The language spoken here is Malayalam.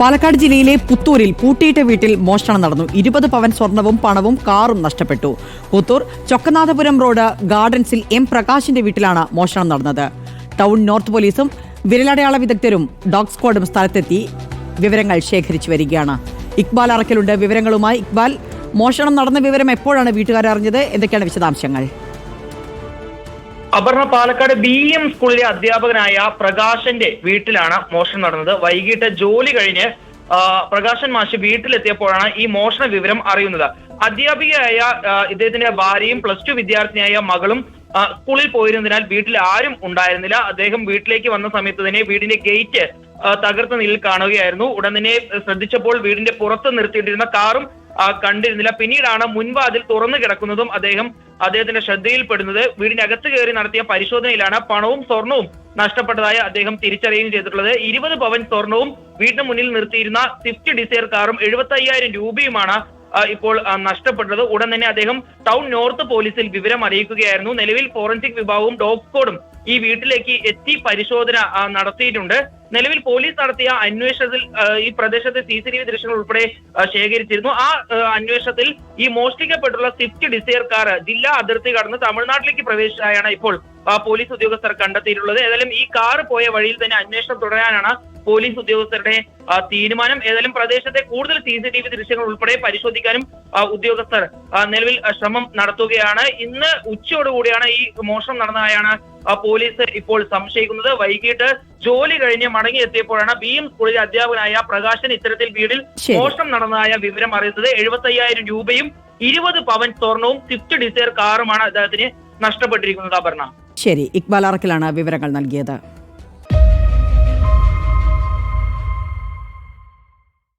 പാലക്കാട് ജില്ലയിലെ പുത്തൂരിൽ പൂട്ടിയിട്ട വീട്ടിൽ മോഷണം നടന്നു. ഇരുപത് പവൻ സ്വർണവും പണവും കാറും നഷ്ടപ്പെട്ടു. പുത്തൂർ ചൊക്കനാഥപുരം റോഡ് ഗാർഡൻസിൽ എം പ്രകാശിന്റെ വീട്ടിലാണ് മോഷണം നടന്നത്. ടൗൺ നോർത്ത് പോലീസും വിരലടയാള വിദഗ്ധരും ഡോഗ് സ്ക്വാഡും സ്ഥലത്തെത്തി വിവരങ്ങൾ ശേഖരിച്ചു വരികയാണ്. ഇക്ബാൽ അറക്കലുണ്ട് വിവരങ്ങളുമായി. ഇക്ബാൽ മോഷണം നടന്ന വിവരം എപ്പോഴാണ് വീട്ടുകാരറിഞ്ഞത് എന്തൊക്കെയാണ് വിശദാംശങ്ങൾ? അപർണ പാലക്കാട് ബി എം സ്കൂളിലെ അധ്യാപകനായ പ്രകാശന്റെ വീട്ടിലാണ് മോഷണം നടന്നത്. വൈകിട്ട് ജോലി കഴിഞ്ഞ് പ്രകാശൻ മാഷ് വീട്ടിലെത്തിയപ്പോഴാണ് ഈ മോഷണ വിവരം അറിയുന്നത്. അധ്യാപികയായ ഇദ്ദേഹത്തിന്റെ ഭാര്യയും പ്ലസ് ടു വിദ്യാർത്ഥിനിയായ മകളും സ്കൂളിൽ പോയിരുന്നതിനാൽ വീട്ടിൽ ആരും ഉണ്ടായിരുന്നില്ല. അദ്ദേഹം വീട്ടിലേക്ക് വന്ന സമയത്ത് തന്നെ വീടിന്റെ ഗേറ്റ് തകർത്ത നിലയിൽ കാണുകയായിരുന്നു ഉടൻ തന്നെ ശ്രദ്ധിച്ചപ്പോൾ വീടിന്റെ പുറത്ത് നിർത്തിയിട്ടിരുന്ന കാറും കണ്ടിരുന്നില്ല. പിന്നീടാണ് മുൻവാതിൽ തുറന്നു കിടക്കുന്നതും അദ്ദേഹം അദ്ദേഹത്തിന്റെ ശ്രദ്ധയിൽപ്പെടുന്നത്. വീടിനകത്ത് കയറി നടത്തിയ പരിശോധനയിലാണ് പണവും സ്വർണവും നഷ്ടപ്പെട്ടതായി അദ്ദേഹം തിരിച്ചറിയുകയും ചെയ്തിട്ടുള്ളത്. ഇരുപത് പവൻ സ്വർണവും വീടിന് മുന്നിൽ നിർത്തിയിരുന്ന സ്വിഫ്റ്റ് ഡിസയർ കാറും എഴുപത്തി അയ്യായിരം രൂപയുമാണ് ഇപ്പോൾ നഷ്ടപ്പെട്ടത്. ഉടൻ തന്നെ അദ്ദേഹം ടൗൺ നോർത്ത് പോലീസിൽ വിവരം അറിയിക്കുകയായിരുന്നു. നിലവിൽ ഫോറൻസിക് വിഭാഗവും ഡോഗ് സ്ക്വാഡും ഈ വീട്ടിലേക്ക് എത്തി പരിശോധന നടത്തിയിട്ടുണ്ട്. നിലവിൽ പോലീസ് നടത്തിയ അന്വേഷണത്തിൽ ഈ പ്രദേശത്തെ സി സി ടി വി ദൃശ്യങ്ങൾ ഉൾപ്പെടെ ശേഖരിച്ചിരുന്നു. ആ അന്വേഷണത്തിൽ ഈ മോഷ്ടിക്കപ്പെട്ടുള്ള സ്വിഫ്റ്റ് ഡിസയർ കാർ ജില്ലാ അതിർത്തി കടന്ന് തമിഴ്നാട്ടിലേക്ക് പ്രവേശിച്ചായാണ് ഇപ്പോൾ പോലീസ് ഉദ്യോഗസ്ഥർ കണ്ടെത്തിയിട്ടുള്ളത്. ഏതായാലും ഈ കാർ പോയ വഴിയിൽ തന്നെ അന്വേഷണം തുടരാനാണ് പോലീസ് ഉദ്യോഗസ്ഥരുടെ തീരുമാനം. ഏതായാലും പ്രദേശത്തെ കൂടുതൽ സി സി ടി വി ദൃശ്യങ്ങൾ ഉൾപ്പെടെ പരിശോധിക്കാനും ഉദ്യോഗസ്ഥർ നിലവിൽ ശ്രമം നടത്തുകയാണ്. ഇന്ന് ഉച്ചയോടുകൂടിയാണ് ഈ മോഷണം നടന്നതായാണ് പോലീസ് ഇപ്പോൾ സംശയിക്കുന്നത്. വൈകിട്ട് ജോലി കഴിഞ്ഞ് മടങ്ങി എത്തിയപ്പോഴാണ് ബി എം സ്കൂളിലെ അധ്യാപകനായ പ്രകാശൻ ഇത്തരത്തിൽ വീടിൽ മോഷണം നടന്നതായ വിവരം അറിയുന്നത്. എഴുപത്തി അയ്യായിരം രൂപയും ഇരുപത് പവൻ സ്വർണവും സ്വിഫ്റ്റ് ഡിസയർ കാറുമാണ് അദ്ദേഹത്തിന് നഷ്ടപ്പെട്ടിരിക്കുന്നത്. അപർണ. ശരി. ഇക്ബാൽ അറക്കലാണ് വിവരങ്ങൾ നൽകിയത്.